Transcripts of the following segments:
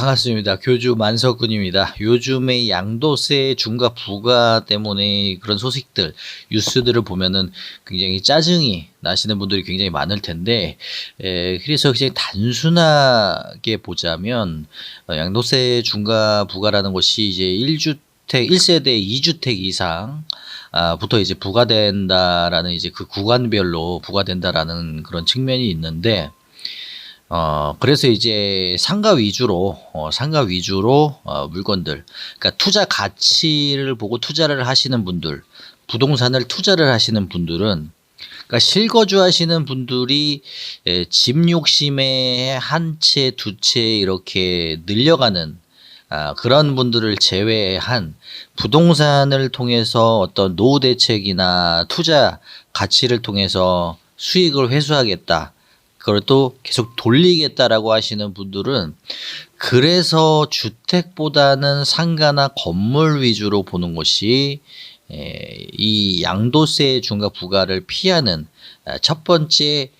반갑습니다. 교주 만석군입니다. 요즘에 양도세 중과 부가 때문에 그런 소식들, 뉴스들을 보면은 굉장히 짜증이 나시는 분들이 굉장히 많을 텐데, 에, 그래서 굉장히 단순하게 보자면, 어, 양도세 중과 부가라는 것이 이제 1주택, 1세대 2주택 이상, 아, 부터 이제 부과된다라는 이제 그 구간별로 부과된다라는 그런 측면이 있는데, 어, 그래서 이제 상가 위주로, 어, 상가 위주로, 어, 물건들, 그러니까 투자 가치를 보고 투자를 하시는 분들, 부동산을 투자를 하시는 분들은, 그러니까 실거주 하시는 분들이 에, 집 욕심에 한 채, 두 채 이렇게 늘려가는 아, 그런 분들을 제외한 부동산을 통해서 어떤 노후 대책이나 투자 가치를 통해서 수익을 회수하겠다. 그걸 또 계속 돌리겠다라고 하시는 분들은 그래서 주택보다는 상가나 건물 위주로 보는 것이 에, 이 양도세 중과 부가를 피하는 아, 첫 번째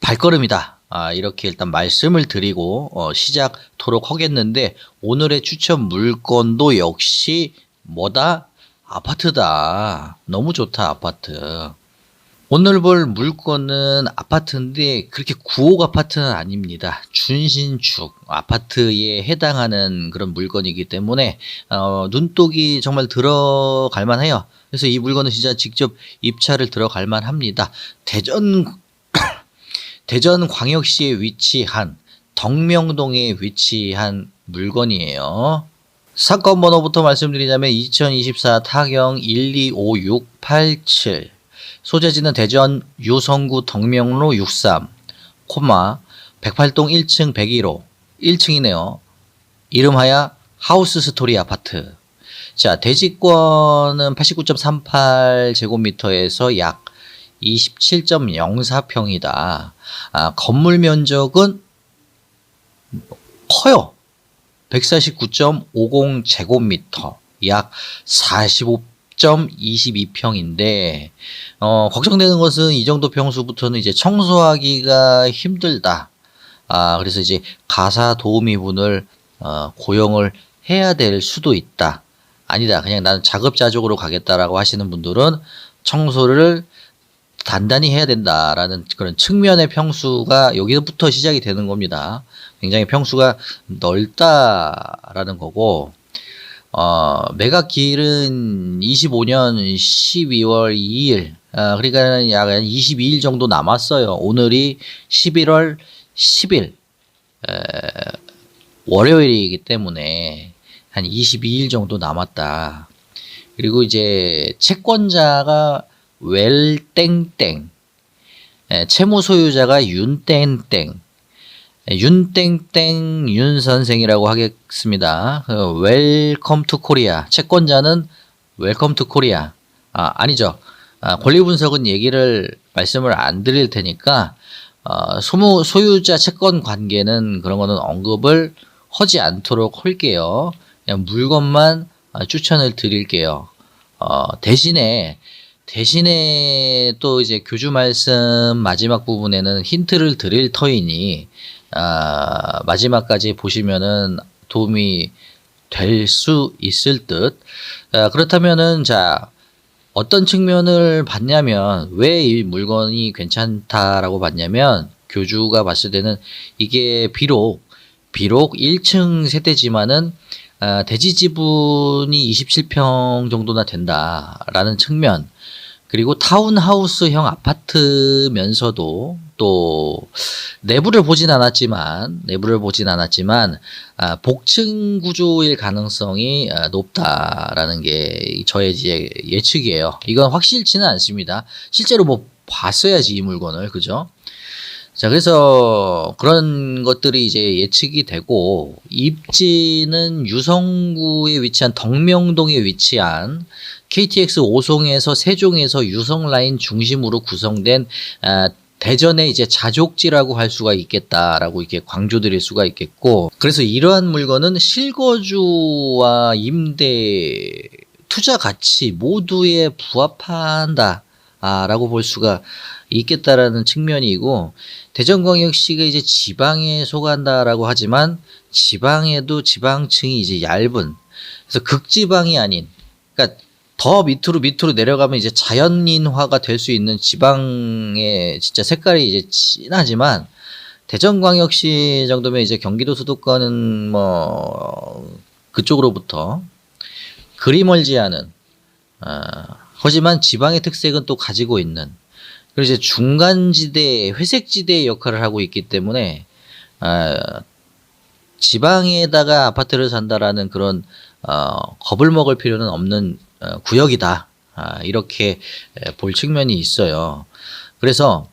발걸음이다. 아, 이렇게 일단 말씀을 드리고 어, 시작토록 하겠는데 오늘의 추천 물건도 역시 뭐다? 아파트다. 너무 좋다, 아파트. 오늘 볼 물건은 아파트인데 그렇게 구옥 아파트는 아닙니다. 준신축 아파트에 해당하는 그런 물건이기 때문에 어, 눈독이 정말 들어갈 만해요. 그래서 이 물건은 진짜 직접 입찰을 들어갈 만합니다. 대전 대전 광역시에 위치한 덕명동에 위치한 물건이에요. 사건 번호부터 말씀드리자면 2024 타경 125687 소재지는 대전 유성구 덕명로 63, 코마 108동 1층 101호 1층이네요. 이름하여 하우스 스토리 아파트. 자, 대지권은 89.38제곱미터에서 약 27.04평이다. 아, 건물 면적은 커요. 149.50제곱미터. 약 45 10.22평인데 어, 걱정되는 것은 이 정도 평수부터는 이제 청소하기가 힘들다. 아, 그래서 이제 가사 도우미분을 어, 고용을 해야 될 수도 있다. 아니다. 그냥 나는 자급자족으로 가겠다라고 하시는 분들은 청소를 단단히 해야 된다라는 그런 측면의 평수가 여기서부터 시작이 되는 겁니다. 굉장히 평수가 넓다라는 거고 어, 매각 기일은 25년 12월 2일. 아, 그러니까 약 22일 정도 남았어요. 오늘이 11월 10일. 에, 월요일이기 때문에 한 22일 정도 남았다. 그리고 이제 채권자가 웰땡땡. 에, 채무 소유자가 윤땡땡. 윤땡땡 윤 선생이라고 하겠습니다. 웰컴 투 코리아. 채권자는 웰컴 투 코리아. 아, 아니죠. 아, 권리 분석은 얘기를 말씀을 안 드릴 테니까 어, 소무 소유자 채권 관계는 그런 거는 언급을 하지 않도록 할게요. 그냥 물건만 어, 추천을 드릴게요. 어, 대신에 대신에 또 이제 교주 말씀 마지막 부분에는 힌트를 드릴 터이니 아, 마지막까지 보시면은 도움이 될 수 있을 듯. 아, 그렇다면은 자 어떤 측면을 봤냐면 왜 이 물건이 괜찮다라고 봤냐면 교주가 봤을 때는 이게 비록 비록 1층 세대지만은 아, 대지 지분이 27평 정도나 된다라는 측면 그리고 타운하우스형 아파트면서도 또 내부를 보진 않았지만 내부를 보진 않았지만 아, 복층 구조일 가능성이 아, 높다라는 게 저의 예측이에요. 이건 확실치는 않습니다. 실제로 뭐 봤어야지 이 물건을 그죠? 자, 그래서 그런 것들이 이제 예측이 되고, 입지는 유성구에 위치한 덕명동에 위치한 KTX 오송에서 세종에서 유성 라인 중심으로 구성된 아, 대전의 이제 자족지라고 할 수가 있겠다라고 이렇게 강조드릴 수가 있겠고 그래서 이러한 물건은 실거주와 임대 투자 가치 모두에 부합한다 라고 볼 수가 있겠다라는 측면이고 대전광역시가 이제 지방에 속한다라고 하지만 지방에도 지방층이 이제 얇은 그래서 극지방이 아닌 그러니까 더 밑으로 밑으로 내려가면 이제 자연인화가 될 수 있는 지방의 진짜 색깔이 이제 진하지만 대전광역시 정도면 이제 경기도 수도권은 뭐 그쪽으로부터 그리 멀지 않은 아, 하지만 지방의 특색은 또 가지고 있는 그리고 이제 중간지대 회색지대의 역할을 하고 있기 때문에 아, 지방에다가 아파트를 산다라는 그런 어, 겁을 먹을 필요는 없는 어, 구역이다 아, 이렇게 에, 볼 측면이 있어요. 그래서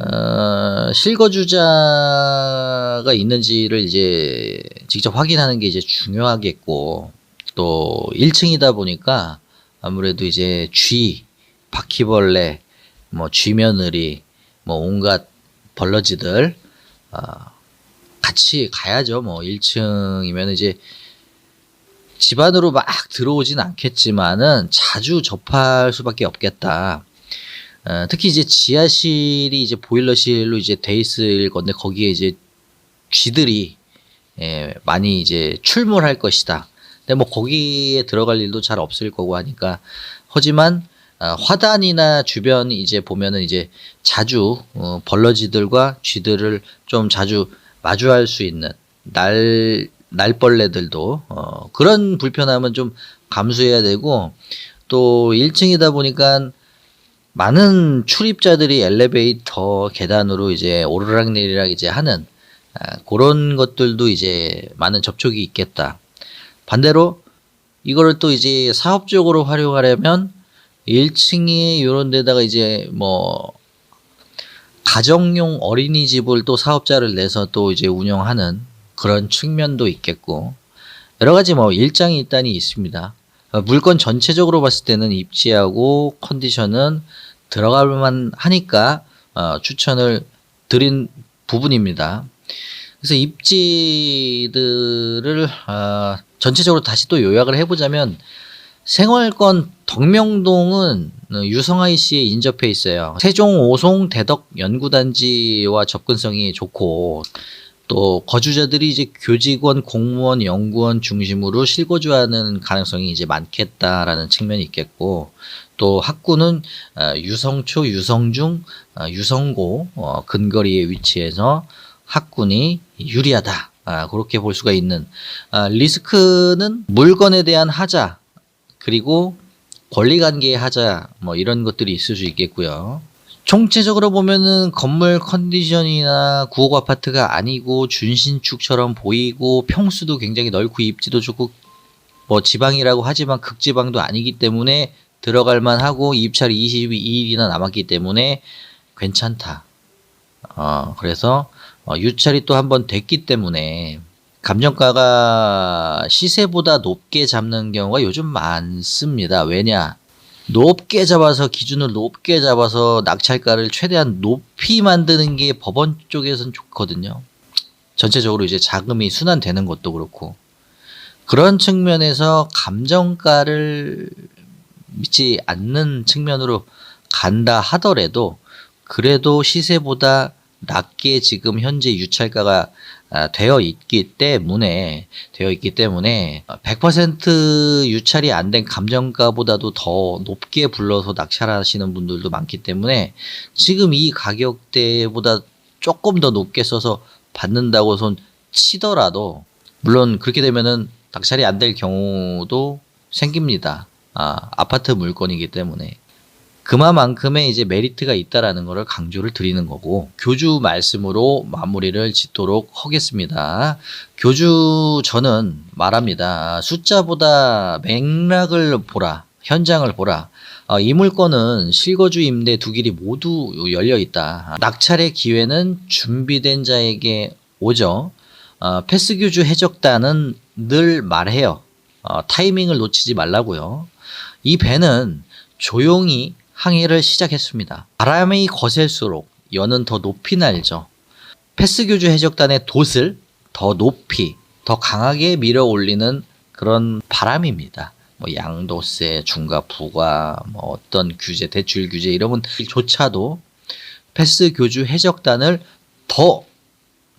어, 실거주자가 있는지를 이제 직접 확인하는 게 이제 중요하겠고 또 1층이다 보니까 아무래도 이제 쥐, 바퀴벌레, 뭐 쥐며느리, 뭐 온갖 벌러지들 어, 같이 가야죠. 뭐 1층이면 이제 집 안으로 막 들어오진 않겠지만은 자주 접할 수밖에 없겠다. 어, 특히 이제 지하실이 이제 보일러실로 이제 돼 있을 건데 거기에 이제 쥐들이 예, 많이 이제 출몰할 것이다. 근데 뭐 거기에 들어갈 일도 잘 없을 거고 하니까 하지만 어, 화단이나 주변 이제 보면은 이제 자주 어, 벌러지들과 쥐들을 좀 자주 마주할 수 있는 날 날벌레들도 어, 그런 불편함은 좀 감수해야 되고 또 1층이다 보니까 많은 출입자들이 엘리베이터 계단으로 이제 오르락내리락 이제 하는 아, 그런 것들도 이제 많은 접촉이 있겠다. 반대로 이거를 또 이제 사업적으로 활용하려면 1층에 이런 데다가 이제 뭐 가정용 어린이집을 또 사업자를 내서 또 이제 운영하는 그런 측면도 있겠고 여러 가지 뭐 일장이 일단이 있습니다. 어, 물건 전체적으로 봤을 때는 입지하고 컨디션은 들어갈만 하니까 어, 추천을 드린 부분입니다. 그래서 입지들을 어, 전체적으로 다시 또 요약을 해보자면 생활권 덕명동은 유성아이 씨에 인접해 있어요. 세종 오송 대덕 연구단지와 접근성이 좋고 또 거주자들이 이제 교직원, 공무원, 연구원 중심으로 실거주하는 가능성이 이제 많겠다라는 측면이 있겠고 또 학구는 어, 유성초, 유성중, 어, 유성고 어, 근거리에 위치해서 학군이 유리하다. 아, 그렇게 볼 수가 있는 아, 리스크는 물건에 대한 하자 그리고 권리관계의 하자 뭐 이런 것들이 있을 수 있겠고요. 총체적으로 보면은 건물 컨디션이나 구옥 아파트가 아니고 준신축처럼 보이고 평수도 굉장히 넓고 입지도 좋고 뭐 지방이라고 하지만 극지방도 아니기 때문에 들어갈 만하고 입찰 22일이나 남았기 때문에 괜찮다. 어, 그래서 어, 유찰이 또 한 번 됐기 때문에 감정가가 시세보다 높게 잡는 경우가 요즘 많습니다. 왜냐? 높게 잡아서 기준을 높게 잡아서 낙찰가를 최대한 높이 만드는 게 법원 쪽에선 좋거든요. 전체적으로 이제 자금이 순환되는 것도 그렇고 그런 측면에서 감정가를 믿지 않는 측면으로 간다 하더라도 그래도 시세보다 낮게 지금 현재 유찰가가 아, 되어 있기 때문에 되어 있기 때문에 100% 유찰이 안 된 감정가보다도 더 높게 불러서 낙찰하시는 분들도 많기 때문에 지금 이 가격대보다 조금 더 높게 써서 받는다고 손 치더라도 물론 그렇게 되면은 낙찰이 안 될 경우도 생깁니다. 아, 아파트 물건이기 때문에 그만큼의 이제 메리트가 있다라는 것을 강조를 드리는 거고 교주 말씀으로 마무리를 짓도록 하겠습니다. 교주 저는 말합니다. 숫자보다 맥락을 보라. 현장을 보라. 어, 이 물건은 실거주 임대 두 길이 모두 열려 있다. 낙찰의 기회는 준비된 자에게 오죠. 어, 패스 교주 해적단은 늘 말해요. 어, 타이밍을 놓치지 말라고요. 이 배는 조용히 항해를 시작했습니다. 바람이 거셀수록 연은 더 높이 날죠. 패스교주 해적단의 돛을 더 높이, 더 강하게 밀어 올리는 그런 바람입니다. 뭐 양도세, 중과 부과, 뭐 어떤 규제, 대출 규제 이런 것조차도 패스 교주 해적단을 더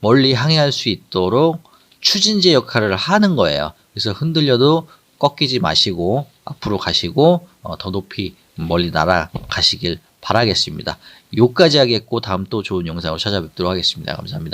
멀리 항해할 수 있도록 추진제 역할을 하는 거예요. 그래서 흔들려도 꺾이지 마시고 앞으로 가시고 어, 더 높이 멀리 날아가시길 바라겠습니다. 요까지 하겠고 다음 또 좋은 영상으로 찾아뵙도록 하겠습니다. 감사합니다.